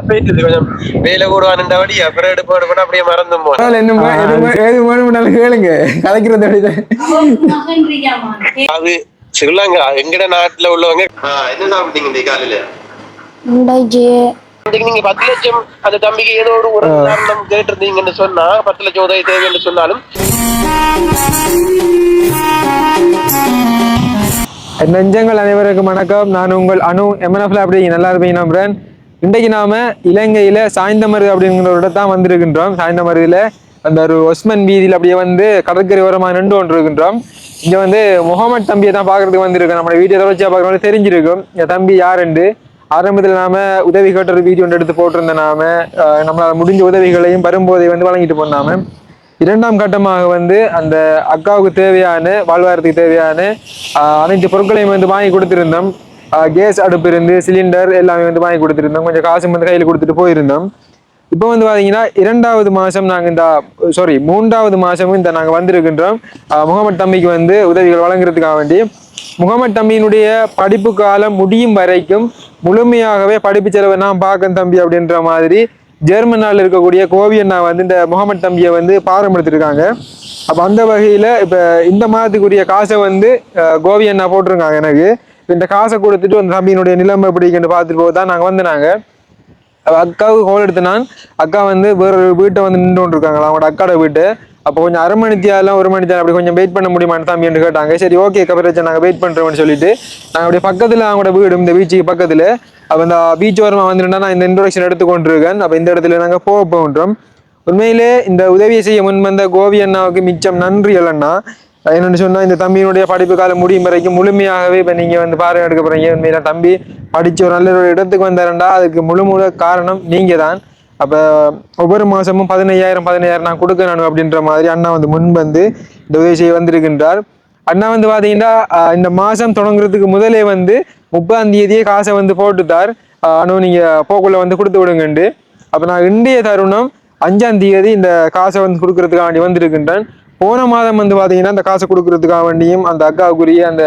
போயிட்டு கொஞ்சம் வேலை கூடுவானுண்ட வழி அப்புறம் எடுப்பு எடுப்பா அப்படியே மறந்து போனோம் கேளுங்க. கலைக்கிறது அப்படிதான். அது ஸ்ரீலங்கா எங்கட நாட்டுல உள்ளவங்க நீங்க பத்து லட்சம் அந்த தம்பிக்கு ஏதோ ஒரு ஒரு காரணம் சொன்னா பத்து லட்சம் உதவி தேவைன்னு சொன்னாலும் நெஞ்சங்கள் அனைவருக்கும் வணக்கம். நான் உங்கள் அனு எம்என்எஃப்ல அப்படி நல்லா இருப்பீங்க நம்புறேன். இன்றைக்கு நாம இலங்கையில சாய்ந்தமருது அப்படிங்கிற ஒரு இடத்தான் வந்திருக்கின்றோம். சாய்ந்தமருதுல அந்த ஒரு ஒஸ்மன் வீதியில் அப்படியே வந்து கடற்கரை ஓரமாக நின்று கொண்டு இருக்கின்றோம் இங்கே வந்து முகமது தம்பியை தான் பார்க்கறதுக்கு வந்திருக்கோம். நம்ம வீடியோ தொடர்ச்சியாக பார்க்கறவங்க தெரிஞ்சிருக்கும். இந்த தம்பி யாருண்டு ஆரம்பத்தில் நாம உதவி கேட்ட ஒரு வீடியோ ஒன்று எடுத்து போட்டிருந்த நாம. நம்மளால் முடிஞ்ச உதவிகளையும் வரும்போதை வந்து வழங்கிட்டு போனாம இரண்டாம் கட்டமாக வந்து அந்த அக்காவுக்கு தேவையான வாழ்வாரத்துக்கு தேவையான அனைத்து பொருட்களையும் வந்து வாங்கி கொடுத்திருந்தோம். கேஸ் அடுப்பு இருந்து சிலிண்டர் எல்லாமே வந்து வாங்கி கொடுத்துருந்தோம். கொஞ்சம் காசும் வந்து கையில் கொடுத்துட்டு போயிருந்தோம். இப்போ வந்து பார்த்தீங்கன்னா இரண்டாவது மாதம் நாங்கள் இந்த சாரி மூன்றாவது மாதமும் இந்த நாங்கள் வந்திருக்கின்றோம். முகமட் முகமது தம்பிக்கு வந்து உதவிகள் வழங்குறதுக்காக வேண்டி. முகமது தம்பியினுடைய படிப்பு காலம் முடியும் வரைக்கும் முழுமையாகவே படிப்பு செலவை நான் பார்க்கன் தம்பி அப்படின்ற மாதிரி ஜெர்மனால இருக்கக்கூடிய கோவியண்ணா வந்து இந்த முகமது தம்பியை வந்து பாரம்படுத்திருக்காங்க அப்போ அந்த வகையில் இப்போ இந்த மாதத்துக்குரிய காசை வந்து கோவியண்ணா போட்டிருக்காங்க எனக்கு. இந்த காசை கொடுத்துட்டு அந்த தம்பியினுடைய நிலைமை எப்படின்னு பார்த்துட்டு போது தான் நாங்கள் வந்து நாங்கள் அக்காவுக்கு கோல் எடுத்து நான் அக்கா வந்து வேற ஒரு வீட்டை வந்து நின்று கொண்டு இருக்காங்களா அவங்களோட அக்காவோட வீட்டு அப்போ கொஞ்சம் அரை மணித்தியாலாம் ஒரு மணித்தியாலம் அப்படி கொஞ்சம் வெயிட் பண்ண முடியுமான்னு தம்பி என்று கேட்டாங்க. சரி ஓகே கபரேஜ் நாங்கள் வெயிட் பண்ணுறோம்னு சொல்லிட்டு நாங்கள் அப்படியே பக்கத்தில் அவங்களோட வீடு இந்த பீச்சுக்கு பக்கத்தில். அப்போ இந்த பீச் ஓரமாக வந்துருந்தா நான் இந்த இன்ட்ரோடக்ஷன் எடுத்துக்கொண்டிருக்கேன். அப்போ இந்த இடத்துல நாங்கள் போக போகின்றோம். உண்மையிலே இந்த உதவியை செய்ய முன் வந்த கோவி அண்ணாவுக்கு மிச்சம் நன்றி அண்ணா. என்னென்னு சொன்னால் இந்த தம்பியினுடைய படிப்பு காலம் முடியும் வரைக்கும் முழுமையாகவே இப்போ நீங்கள் வந்து பாருங்க எடுக்க போகிறீங்க உண்மையில தம்பி படித்து ஒரு நல்ல ஒரு இடத்துக்கு வந்தாரண்டா. அதுக்கு முழு முழு காரணம் நீங்கள் தான் அப்போ ஒவ்வொரு மாதமும் பதினையாயிரம் பதினையாயிரம் நான் கொடுக்கணும் அப்படின்ற மாதிரி அண்ணா வந்து முன் வந்து இந்த உதவி செய்ய வந்திருக்கின்றார். அண்ணா வந்து பார்த்தீங்கன்னா இந்த மாதம் தொடங்குறதுக்கு முதலே வந்து முப்பதாம் தேதியே காசை வந்து போட்டுத்தார் ஆஹ் நீங்கள் போக்குள்ள வந்து கொடுத்து விடுங்கண்டு. அப்போ நான் இன்றைய தருணம் அஞ்சாம் தேதி இந்த காசை வந்து கொடுக்கறதுக்காண்டி வந்திருக்கின்றேன். போன மாதம் வந்து பார்த்தீங்கன்னா அந்த காசை கொடுக்கறதுக்காக வேண்டியும் அந்த அக்காவுக்குரிய அந்த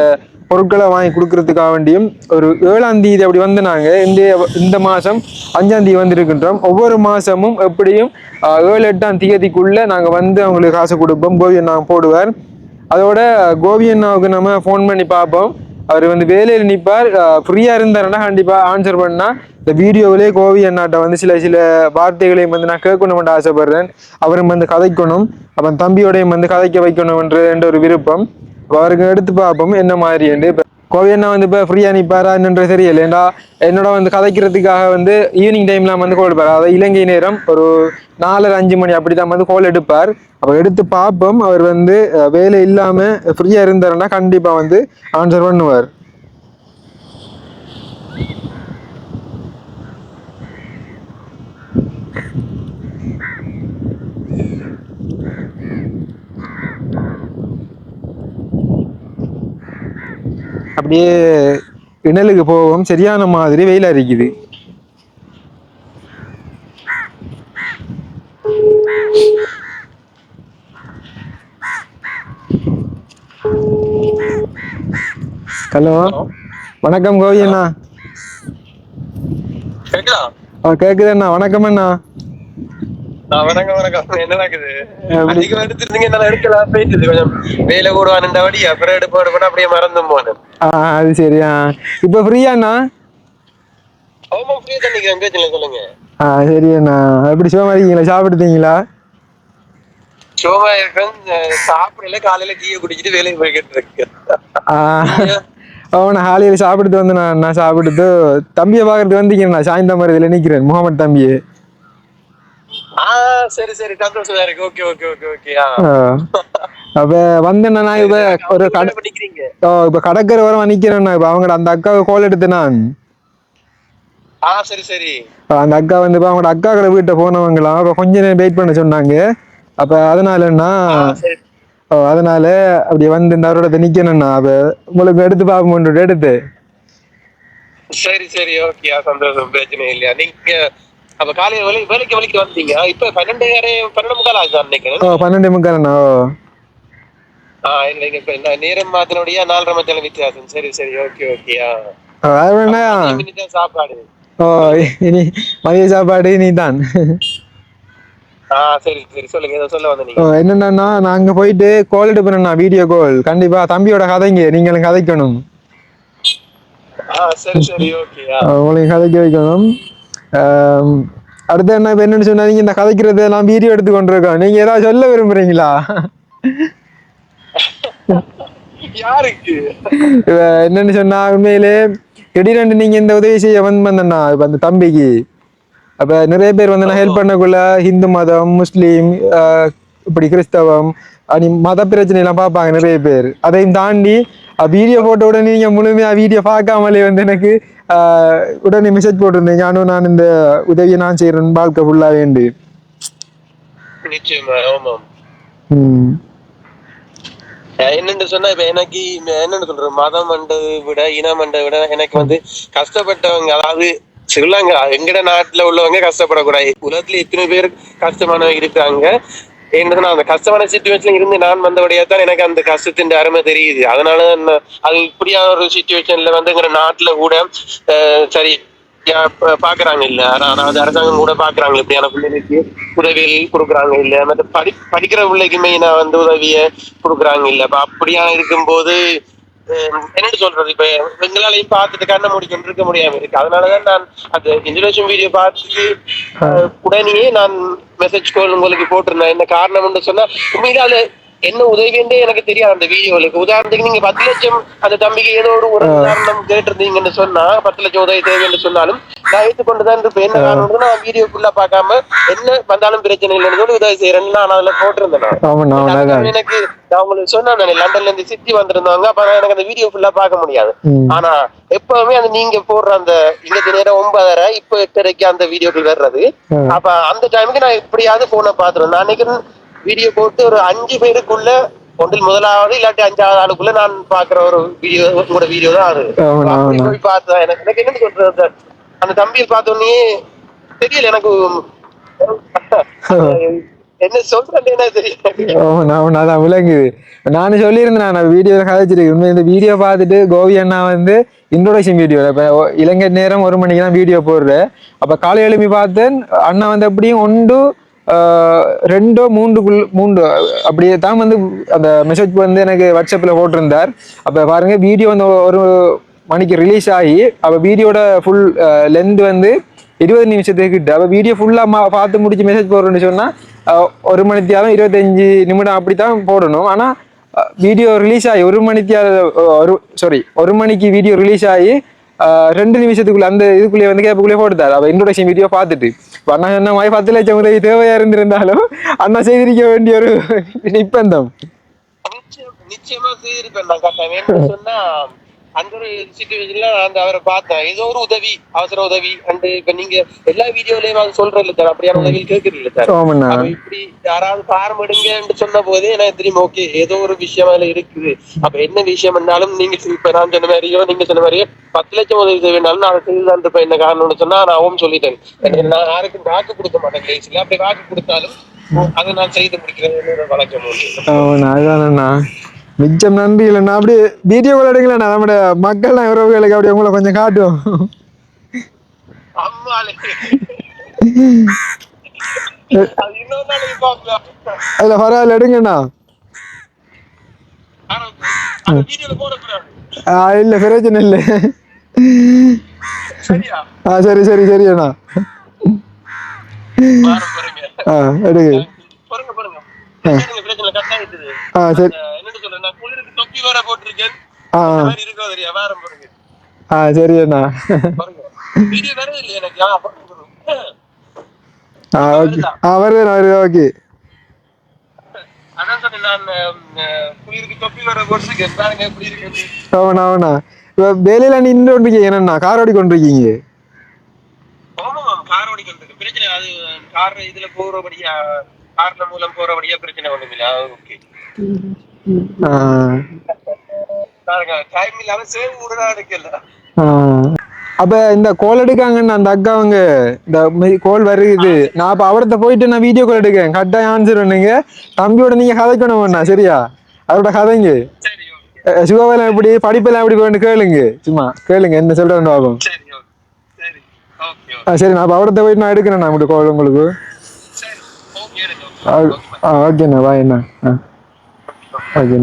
பொருட்களை வாங்கி கொடுக்கறதுக்காக வேண்டியும் ஒரு ஏழாம் தேதி அப்படி வந்து நாங்கள் இந்த இந்த மாதம் அஞ்சாம் தேதி வந்திருக்கின்றோம். ஒவ்வொரு மாதமும் எப்படியும் ஏழு எட்டாம் தேதிக்குள்ளே நாங்கள் வந்து அவங்களுக்கு காசை கொடுப்போம். கோவி அண்ணா போடுவார். அதோட கோவி அண்ணாவுக்கு நம்ம ஃபோன் பண்ணி பார்ப்போம். அவர் வந்து வேலையில் நிற்பார் ஃப்ரீயாக இருந்தாருன்னா கண்டிப்பாக ஆன்சர் பண்ணால் இந்த வீடியோவிலே கோவி அண்ணாட்ட வந்து சில சில வார்த்தைகளையும் வந்து நான் கேட்கணும்னு ஆசைப்படுறேன். அவரும் வந்து கதைக்கணும். அப்போ தம்பியோடையும் வந்து கதைக்க வைக்கணும்ன்ற என்ற ஒரு விருப்பம். அவருக்கு எடுத்து பார்ப்போம் என்ன மாதிரி இப்போ கோவி அண்ணா வந்து இப்போ ஃப்ரீயாக நிற்பாரா என்னன்றது தெரியல. ஏண்டா என்னோட வந்து கதைக்கிறதுக்காக வந்து ஈவினிங் டைம்லாம் வந்து கோல் எடுப்பார். அதாவது இலங்கை நேரம் ஒரு நாலரை அஞ்சு மணி அப்படி தான் வந்து கோல் எடுப்பார். அப்போ எடுத்து பார்ப்போம். அவர் வந்து வேலை இல்லாமல் ஃப்ரீயாக இருந்தாருன்னா கண்டிப்பாக வந்து ஆன்சர் பண்ணுவார். அப்படியே இணலுக்கு போவோம் சரியான மாதிரி வெயில் அரிக்குது ஹலோ வணக்கம் கோவி அண்ணா கேக்குதா கேக்குது அண்ணா. வணக்கம் அண்ணா. வணக்கம் வணக்கம் என்ன நடக்குது? அதிகம் எடுத்துருந்தீங்க நல்லா எடுக்கலாம் போயிட்டு கொஞ்சம் வேலை கூடுவான் வடி அப்புறம் எடுப்போம் எடுப்போம் அப்படியே மறந்து போனேன். அது சரியா இப்போ ஃப்ரீயா அண்ணா? ஆமா ஃப்ரீ தான் நீங்க சொல்லுங்க. ஆ சரி அண்ணா. எப்படி சும்மா இருக்கீங்களா? சாப்பிடுதீங்களா சும்மா இருக்கேன். சாப்பிடல காலையில டீயை குடிச்சிட்டு வேலைக்கு போய்கிட்டு இருக்கேன். அவனை ஹாலியில் சாப்பிட்டு வந்து நான் நான் சாப்பிட்டு தம்பியை பார்க்கறதுக்கு வந்தீங்க நான் சாயந்தரம் மாதிரி இதில் நிற்கிறேன் முகமது தம்பியை. சரி சரி. சந்தோஷமா இருக்கு ஓகே ஓகே ஓகே ஓகே. அப்ப இப்ப ஒரு கடற்கரை ஓரமா நிக்கிறேன்னா இப்ப அவங்களோட அந்த அக்காவுக்கு கோல் எடுத்து நான். சரி சரி. அந்த அக்கா வந்து இப்ப அவங்களோட அக்கா கடை வீட்டை போனவங்களாம் அப்ப கொஞ்ச நேரம் வெயிட் பண்ண சொன்னாங்க. அப்ப அதனாலன்னா சரி. அதனால அப்படி வந்து இந்த அவரோட நிக்கணும்னா அப்ப உங்களுக்கு எடுத்து பார்ப்போம் எடுத்து சரி சரி. ஓகே சந்தோஷம். பிரச்சனை இல்லையா? நீங்க அப்ப காலையில வேலை வேலைக்கு வேலைக்கு வந்தீங்க. இப்ப பன்னெண்டாயிரம் பன்னெண்டு முக்கால் ஆகுது நினைக்கிறேன் ஓ பன்னெண்டு முக்காலண்ணா ஓ. ஆ இல்லைங்க இப்ப நேரம் மாத்தினுடைய நாலரை மத்தியான வித்தியாசம். சரி சரி ஓகே ஓகே சாப்பாடு. ஓ இனி மதிய சாப்பாடு நீ தான் ஆ சரி சரி சொல்லுங்க ஏதோ சொல்ல வந்த ஓ, நீங்க என்னன்னா நான் அங்க போயிட்டு கால் எடுப்பேன் வீடியோ கால் கண்டிப்பா தம்பியோட கதைங்க நீங்களும் கதைக்கணும். ஆ சரி சரி ஓகே உங்களுக்கு கதைக்க வைக்கணும். அடுத்து என்ன இப்ப என்னன்னு சொன்னா நீங்க இந்த கதைக்கிறது எல்லாம் வீடியோ எடுத்து கொண்டிருக்கோம் நீங்க ஏதாவது சொல்ல விரும்புறீங்களா? யாருக்கு? என்னன்னு சொன்னா உண்மையிலே திடீரென்று நீங்க இந்த உதவி செய்ய வந்து வந்தேன்னா இப்ப அந்த தம்பிக்கு அப்ப நிறைய பேர் வந்து நான் ஹெல்ப் பண்ணக்குள்ள ஹிந்து மதம் முஸ்லீம் இப்படி கிறிஸ்தவம் அப்படி மத பிரச்சனை எல்லாம் பார்ப்பாங்க நிறைய பேர். அதையும் தாண்டி வீடியோ போட்ட உடனே நீங்க முழுமையா வீடியோ பார்க்காமலே வந்து எனக்கு உடனே மெசேஜ் போட்டிருந்தீங்க நானும் நான் இந்த உதவியை நான் செய்யறேன் வாழ்க்கை ஃபுல்லா வேண்டு என்னன்னு சொன்னா இப்ப எனக்கு என்னன்னு சொல்ற மதம் மண்டதை விட இனம் மண்டதை விட எனக்கு வந்து கஷ்டப்பட்டவங்க அதாவது ஸ்ரீலங்கா எங்கட நாட்டுல உள்ளவங்க கஷ்டப்படக்கூடாது உலகத்துல எத்தனை பேர் கஷ்டமானவங்க இருக்காங்க என்ன அந்த கஷ்டமான சுச்சுவேஷன்ல இருந்து நான் வந்தபடியா தான் எனக்கு அந்த கஷ்டத்தின் அருமை தெரியுது. அதனால அது இப்படியான ஒரு சுச்சுவேஷன்ல வந்து எங்க நாட்டுல கூட சரி பாக்குறாங்க இல்ல. ஆனா- அது அரசாங்கம் கூட பாக்குறாங்க. இப்படியான பிள்ளைகளுக்கு உதவிகள் கொடுக்குறாங்க இல்ல. மற்ற படி படிக்கிற பிள்ளைக்குமே நான் வந்து உதவிய கொடுக்குறாங்க இல்ல. அப்ப அப்படியான இருக்கும்போது என்னன்னு சொல்றது? இப்ப எங்களாலையும் பார்த்துட்டு கண்ணை மூடிக்கொண்டு இருக்க முடியாம இருக்கு. அதனாலதான் நான் அந்த இன்ஜினியரிங் வீடியோ பார்த்துட்டு அஹ், உடனே நான் மெசேஜ் கால் உங்களுக்கு போட்டிருந்தேன். என்ன காரணம்னு சொன்னா உண்மையில அதுல என்ன உதவின்றே எனக்கு தெரியாது அந்த வீடியோலுக்கு உதாரணத்துக்கு நீங்க பத்து லட்சம் அந்த தம்பிக்கு ஏதோ ஒரு ஒரு உதாரணம் கேட்டிருந்தீங்கன்னு சொன்னா பத்து லட்சம் உதவி தேவைன்னு சொன்னாலும் நான் ஏற்றுக்கொண்டுதான் இருப்பேன். என்ன காரணம்னு நான் வீடியோ ஃபுல்லா பார்க்காம என்ன வந்தாலும் பிரச்சனை இல்லைன்னு சொல்லி உதவி செய்யறேன்னு நான் அதுல போட்டிருந்தேன் எனக்கு நான் உங்களுக்கு சொன்னேன் லண்டன்ல இருந்து சித்தி வந்திருந்தாங்க அப்ப எனக்கு அந்த வீடியோ ஃபுல்லா பார்க்க முடியாது. ஆனா எப்பவுமே அந்த நீங்க போடுற அந்த இன்னைக்கு நேரம் ஒன்பதரை இப்ப எட்டரைக்கு அந்த வீடியோக்கள் வர்றது. அப்ப அந்த டைமுக்கு நான் எப்படியாவது போனை பாத்துருவேன் நான் நினைக்கிறேன் வீடியோ போட்டு ஒரு அஞ்சு பேருக்குள்ள ஒன்றில் முதலாவது இல்லாட்டி அஞ்சாவது ஆளுக்குள்ள நான் பாக்குற ஒரு வீடியோ உங்களோட வீடியோ தான் அது. போய் பார்த்தா எனக்கு எனக்கு என்ன சொல்றது அந்த- தம்பியை பார்த்தோன்னே தெரியல எனக்கு என்ன சொல்றேன் விளங்குது. நானும் சொல்லியிருந்தேன் நான் வீடியோவில் கதைச்சிருக்கேன் இந்த வீடியோ பார்த்துட்டு கோவி அண்ணா வந்து இன்ட்ரோடக்ஷன் வீடியோ இப்போ இலங்கை நேரம் ஒரு மணிக்கு தான் வீடியோ போடுறேன் அப்போ காலை எழுப்பி பார்த்தேன் அண்ணா வந்து அப்படியும் ஒன்று ரெண்டோ மூன்றுக்குள் மூன்று அப்படியே தான் வந்து அந்த மெசேஜ் வந்து எனக்கு வாட்ஸ்அப்பில் போட்டிருந்தார். அப்போ பாருங்க வீடியோ வந்து ஒரு மணிக்கு ரிலீஸ் ஆகி அப்போ வீடியோட ஃபுல் லென்த் வந்து இருபது நிமிஷத்துக்கு அப்போ வீடியோ ஃபுல்லாக பார்த்து முடிச்சு மெசேஜ் போடுறோம்னு சொன்னால் ஒரு மணித்தியாலும் இருபத்தஞ்சி நிமிடம் அப்படி தான் போடணும் ஆனால் வீடியோ ரிலீஸ் ஆகி ஒரு மணித்தியால ஒரு சாரி ஒரு மணிக்கு வீடியோ ரிலீஸ் ஆகி அஹ், ரெண்டு நிமிஷத்துக்குள்ள அந்த இதுக்குள்ளே வந்து கேப்புக்குள்ளே போட்டுட்டார். அவள் இன்ட்ரோடக்ஷன் வீடியோ பார்த்துட்டு இப்ப அண்ணா சொன்ன மாதிரி பத்து லட்சம் உதவி தேவையா இருந்திருந்தாலும் அண்ணா செய்திருக்க வேண்டிய ஒரு நிப்பந்தம். நிச்சயமா செய்திருப்பேன் சொன்னா அந்த ஒரு சுச்சுவேஷன்ல நான் அந்த அவரை பார்த்தேன். ஏதோ ஒரு உதவி அவசர உதவி. அண்ட் இப்ப நீங்க எல்லா வீடியோலயும் அது சொல்றதில்ல சார். அப்படியான உதவி கேட்கறதில்ல சார்? இப்படி யாராவது பாரம் எடுங்கன்னு சொன்ன போதே எனக்கு தெரியும் ஓகே ஏதோ ஒரு விஷயம் அதுல இருக்குது. அப்ப என்ன விஷயம் இருந்தாலும் நீங்க இப்ப நான் சொன்ன மாதிரியோ நீங்க சொன்ன மாதிரியோ பத்து லட்சம் உதவி செய்ய வேண்டாலும் நான் செய்துதான் இருப்பேன் என்ன காரணம்னு சொன்னா நான் அவன் சொல்லிட்டேன். நான் யாருக்கும் வாக்கு கொடுக்க மாட்டேன் லேசில அப்படி வாக்கு கொடுத்தாலும் அதை நான் செய்து முடிக்கிறது என்னோட வழக்கம். அதுதானண்ணா. மிச்சம் நன்றி இல்லைண்ணா அப்படியே வீடியோ கால் எடுங்களேண்ணா நம்மளோட மக்கள்லாம் உறவுகளுக்கு அப்படியே உங்களை கொஞ்சம் காட்டுவோம். அதில் பரவாயில்ல எடுங்கண்ணா. இல்லை பிரச்சனை இல்லை. ஆ சரி சரி சரி அண்ணா. ஆ எடுங்க. ஆ. சரி அஹ், என்னன்னு சொல்றேன் நான் குளிருக்கு தொப்பி வேற போட்டிருக்கேன். ஆ. இந்த மாதிரி இருக்கோ தெரியா வாரம் பாருங்க ஆ சரி அண்ணா. பாருங்க. வீடியோ வேற இல்லையா எனக்கு. ஆ, ஓகே. ஆ வருது வருது ஓகே. அதான் சொன்னேன் நான் குளிருக்கு தொப்பி வேற போட்டிருக்கேன். பாருங்க எப்படி இருக்கு ஆமாண்ணா ஆமாண்ணா. இப்போ வேலையில் நின்று கொண்டிருக்கீங்க என்னண்ணா? கார் ஓடி கொண்டிருக்கீங்க. ஆமா மேம் கார் ஓடிக்கிட்டு பிரச்சனை அது கார் இதுல போறபடியா கார்ல மூலம் போறபடியா பிரச்சனை ஒண்ணும் இல்ல ஓகே. அப்ப இந்த கோல் எடுக்காங்கன்னு அந்த அக்கா அவங்க இந்த கோல் வருது. நான் அப்ப அவர்கிட்ட போயிட்டு நான் வீடியோ கால் எடுக்கேன் கரெக்டாக ஆன்சர் பண்ணுங்க தம்பியோட நீங்க கதைக்கணும் சரியா? அவரோட கதைங்க. சிவாவெல்லாம் எப்படி படிப்பெல்லாம் எப்படி போயிட்டு கேளுங்க. சும்மா கேளுங்க என்ன சொல்றேன்னு பார்ப்போம் சரி நான் அப்போ அவர்கிட்ட போயிட்டு நான் எடுக்கிறேன் நான் உங்களுக்கு கால் உங்களுக்கு. ஓகேண்ணா பாய்ண்ணா ஆ. ஓகே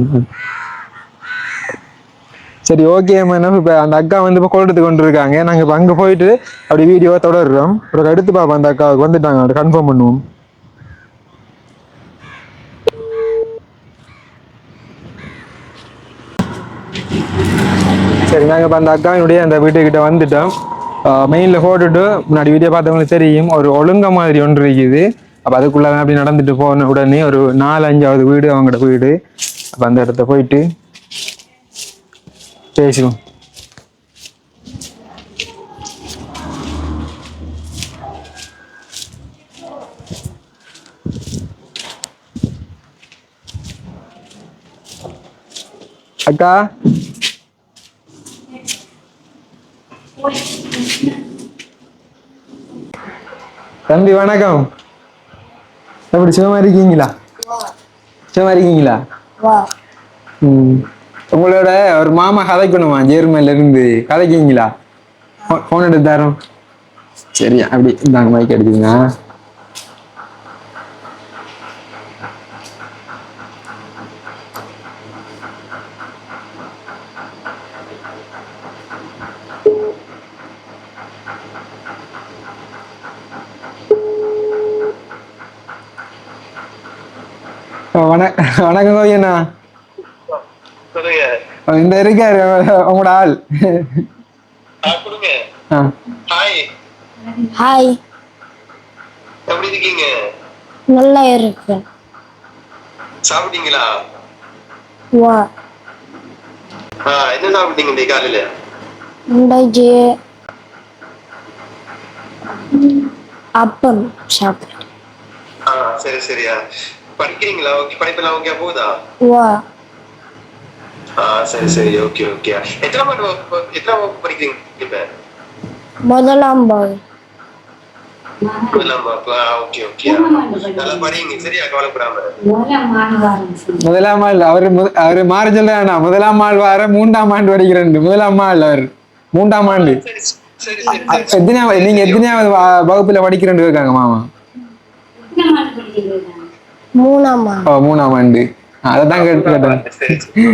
சரி ஓகே என்ன இப்போ அந்த அக்கா வந்து இப்போ கொள்றதுக்கு கொண்டு இருக்காங்க நாங்கள் இப்போ அங்கே போயிட்டு அப்படி வீடியோவை தொடர்றோம். அப்புறம் எடுத்து பார்ப்போம் அந்த அக்காவுக்கு வந்துட்டாங்க. அதை கன்ஃபார்ம் பண்ணுவோம். சரி நாங்கள் இப்போ அந்த அக்காவினுடைய அந்த வீட்டுக்கிட்ட வந்துட்டோம். மெயினில் போட்டுட்டு முன்னாடி வீடியோ பார்த்தவங்களுக்கு தெரியும். ஒரு ஒழுங்க மாதிரி ஒன்று இருக்குது. அப்போ அதுக்குள்ளே அப்படி நடந்துட்டு போன உடனே ஒரு நாலு அஞ்சாவது வீடு அவங்களோட வீடு அப்போ அந்த இடத்த போயிட்டு பேசுவோம். அக்கா? தம்பி வணக்கம். எப்படி சும்மா இருக்கீங்களா சும்மா இருக்கீங்களா உங்களோட ஒரு மாமா கதைக்கணுமா ஜெர்மன்ல இருந்து கதைக்கீங்களா? ஃபோன் எடுத்து தரோம் சரி அப்படி இந்தாங்க மைக் எடுத்துங்க வணக்கம் கோவியண்ணா இந்த இருக்காரு உங்களோட ஆள். ஹாய் ஹாய் எப்படி இருக்கீங்க? நல்லா இருக்கு சாப்பிட்டீங்களா? வா. என்ன சாப்பிட்டீங்க இன்னைக்கு காலையில? இன்றைக்கு அப்பம் சாப்பிட்டேன். சரி சரியா. படிக்கிறீங்களா? ஓகே படிப்பெல்லாம் ஓகே போகுதா? வா. ஆ சரி சரி ஓகே ஓகே எத்தனை மணி வகுப்பு எத்தனை வகுப்பு படிக்கிறீங்க இப்ப? முதலாம் பாய் முதலாம் வகுப்பு ஆ ஓகே ஓகே நல்லா படிங்க சரியா? கவலைப்படாம. முதலாம் ஆள் அவரு அவரு மாற முதலாம் ஆள் வார மூன்றாம் ஆண்டு படிக்கிறேன் முதலாம் ஆள் அவர். மூன்றாம் ஆண்டு. சரி சரி சரி அ- எத்தனையாவது நீங்க எத்தனையாவது வகுப்புல படிக்கிறேன்னு இருக்காங்க மாமா. மூணாம் மூணாம் ஆண்டு. கேட்டு கேட்டேன். சரி சரி.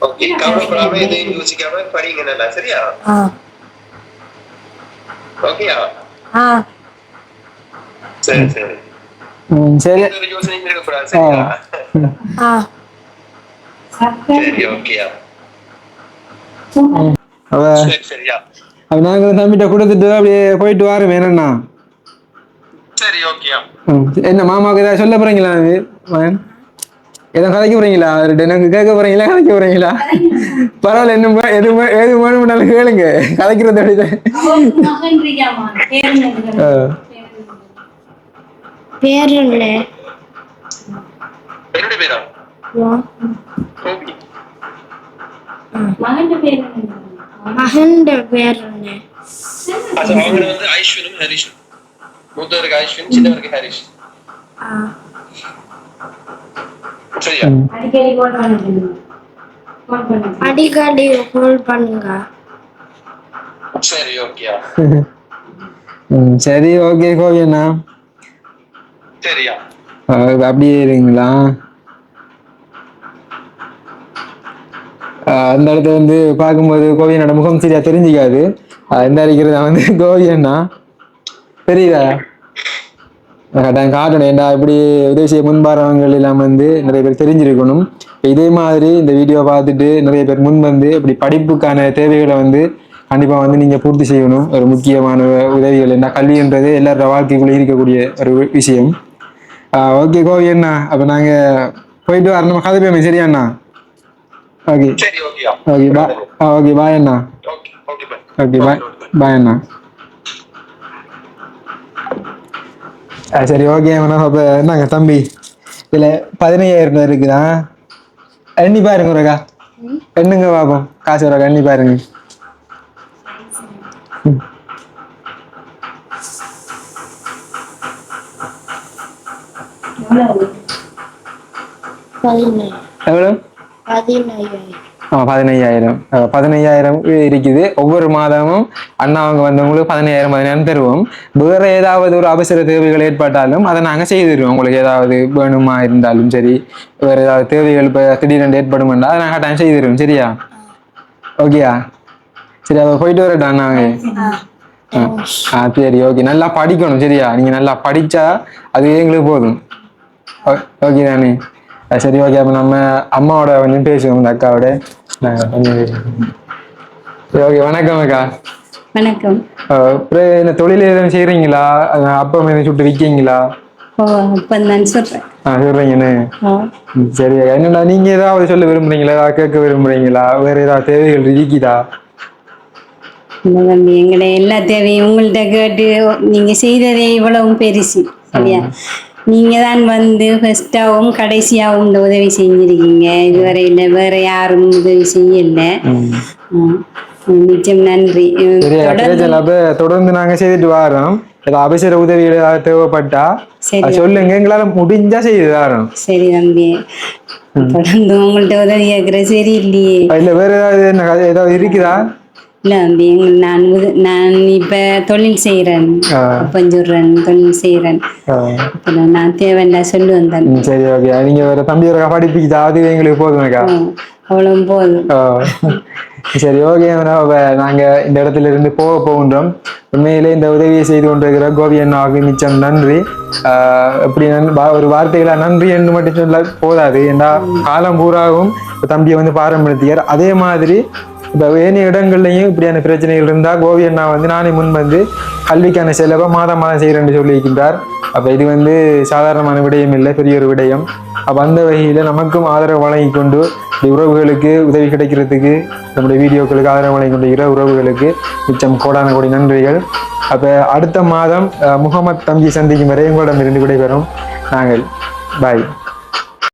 ஓகே கவலைப்படாம எதையும் யோசிக்காம படிங்க நல்லா சரியா? ஆ. ஓகேயா? ஆ. சரி சரி. சரி. யோசனையும் இருக்கக்கூடாது சரியா? ஆ. சரி ஓகேயா. அவ சரி சரியா. அவ நாங்க தம்பிட்ட கொடுத்துட்டு அப்படியே போயிட்டு வாரம் என்னண்ணா? சரி ஓகேயா ம், என்ன மாமாவுக்கு ஏதாவது சொல்ல போறீங்களா அது மகன்? எதுவும் கதைக்க போறீங்களா? அவர்கிட்ட எனக்கு கேட்க போறீங்களா கதைக்க போறீங்களா? பரவாயில்ல என்ன எது எது வேணும்னாலும் கேளுங்க. கதைக்கிறது அப்படிதான். பேர்? என்ன என்னுடைய பேரா மகன் பேர் என்ன அது அவங்க வந்து மூத்தவருக்கு ஐஸ்வன் சின்னவருக்கு ஹரிஷ். அடிக்கடி பண்ணுங்க சரி ஓகேயா ம், சரி ஓகே கோவியண்ணா சரியா அப்படியே இருங்களா அந்த இடத்துல வந்து பார்க்கும்போது கோவியனோட முகம் சரியா தெரிஞ்சிக்காது இந்த அடிக்கிறதா வந்து கோவியண்ணா தெரியுதா கட்டாயம் காட்டணும். ஏன்டா இப்படி உதவி செய்ய முன்பாரவங்கள் எல்லாம் வந்து நிறைய பேர் தெரிஞ்சிருக்கணும். இதே மாதிரி இந்த வீடியோ பார்த்துட்டு நிறைய பேர் முன் வந்து இப்படி படிப்புக்கான தேவைகளை வந்து கண்டிப்பா வந்து நீங்க பூர்த்தி செய்யணும். ஒரு முக்கியமான உதவிகள் என்ன? கல்வின்றது எல்லாரோட வாழ்க்கைக்குள்ள இருக்கக்கூடிய ஒரு விஷயம். ஓகே கோவி அண்ணா அப்ப நாங்க போயிட்டு வரணும். கதை பேமே சரியா அண்ணா? Okay. Okay bye okay bye அண்ணா. பை ஓகே பாய் பாய் அண்ணா. சரி ஓகே அப்போ என்னங்க தம்பி. இதில் பதினையாயிரம் ரூபாய் இருக்குதா? எண்ணி பாருங்க ஒருக்கா எண்ணுங்க பாப்போம் காசு ஒருக்கா எண்ணி பாருங்க. ம். பதினேழு எவ்வளோ பதினையாயிரம் ஆமா பதினையாயிரம். பதினையாயிரம் இருக்குது. ஒவ்வொரு மாதமும் அண்ணா அவங்க வந்தவங்களுக்கு பதினையாயிரம் பதினாயிரம் தருவோம். வேற ஏதாவது ஒரு அவசர தேவைகள் ஏற்பட்டாலும் அதை நாங்க செய்து தருவோம் உங்களுக்கு ஏதாவது வேணுமா இருந்தாலும் சரி வேற ஏதாவது தேவைகள் இப்போ திடீரென்று ஏற்படும் அதை நாங்கள் கட்டாயம் செய்து தருவோம் சரியா ஓகேயா சரி அதை போயிட்டு வரட்டா அண்ணாங்க ஆ சரி ஓகே நல்லா படிக்கணும். சரியா? நீங்க நல்லா படிச்சா அது எங்களுக்கு போதும். ஓகே தானே? சரி ஓகே அப்போ நம்ம அம்மாவோட கொஞ்சம் பேசுவோம் இந்த அக்காவோட. ஓகே வணக்கம் அக்கா. வணக்கம். என்ன தொழில் எதுவும் செய்றீங்களா? அஹ் அப்பம் எதுவும் சுட்டு விற்கீங்களா சொல்றீங்கன்னு. சரி. என்னடா நீங்க ஏதாவது சொல்ல விரும்புறீங்களா? ஏதாவது கேட்க விரும்புறீங்களா? வேற ஏதாவது தேவைகள் இருக்குதா? இந்த எங்கட எல்லா தேவையும் உங்கள்கிட்ட கேட்டு நீங்க செய்ததே இவ்வளவும் பெருசு சரியா? நீங்க தான் வந்து ஃபர்ஸ்டாகவும் கடைசியாகவும் இந்த உதவி செஞ்சிருக்கீங்க. இதுவரையில வேற யாரும் உதவி செய்யல. ம். மிச்சம் நன்றி. தொடர்ந்து நாங்க செய்துட்டு வரோம். ஏதாவது அவசர உதவிகள் ஏதாவது தேவைப்பட்டா சொல்லுங்க. எங்களால முடிஞ்சா செய்து தரோம் சரி தம்பி. தொடர்ந்து உங்கள்கிட்ட உதவி கேட்குற சரி இல்லையே. இல்ல வேற ஏதாவது ஏதாவது இருக்குதா? இல்ல தம்பி நான் உத- நான் இப்ப தொழில் செய்யறேன் ஆ. பஞ்சுடுறேன் தொழில் செய்யறேன் ஆ, அப்புறம் நான் சொல்லுவேன் தம்பி ம், சரி ஓகே. நீங்க வேற தம்பி ஒரு படிப்புக்குதா அது எங்களுக்கு போதுமேக்கா அவ்வளவு போதும். சரி ஓகே நாங்க இந்த இடத்துல இருந்து போக போகின்றோம். உண்மையிலே இந்த உதவியை செய்து கொண்டிருக்கிற கோபி அண்ணாவுக்கு மிச்சம் நன்றி. எப்படி ஒரு வார்த்தைகளா நன்றி என்று மட்டும் சொல்ல போதாது. ஏன்னா காலம் பூராவும் தம்பியை வந்து பாரம்பரியர் அதே மாதிரி இப்போ ஏனைய இடங்கள்லையும் இப்படியான பிரச்சனைகள் இருந்தால் கோபி அண்ணா வந்து நானே முன் வந்து கல்விக்கான செலவை மாதம் மாதம் செய்கிறேன் சொல்லியிருக்கின்றார். அப்போ இது வந்து சாதாரணமான விடயம் இல்லை பெரிய ஒரு விடயம். அப்போ அந்த வகையில் நமக்கும் ஆதரவு வழங்கி கொண்டு உறவுகளுக்கு உதவி கிடைக்கிறதுக்கு நம்முடைய வீடியோக்களுக்கு ஆதரவு வழங்கி கொண்டிருக்கிற உறவுகளுக்கு மிச்சம் கோடான கோடி நன்றிகள். அப்போ அடுத்த மாதம் முகமது தம்பி சந்திக்கும் வரை உங்களிடமிருந்து விடைபெறும். நாங்கள் பாய்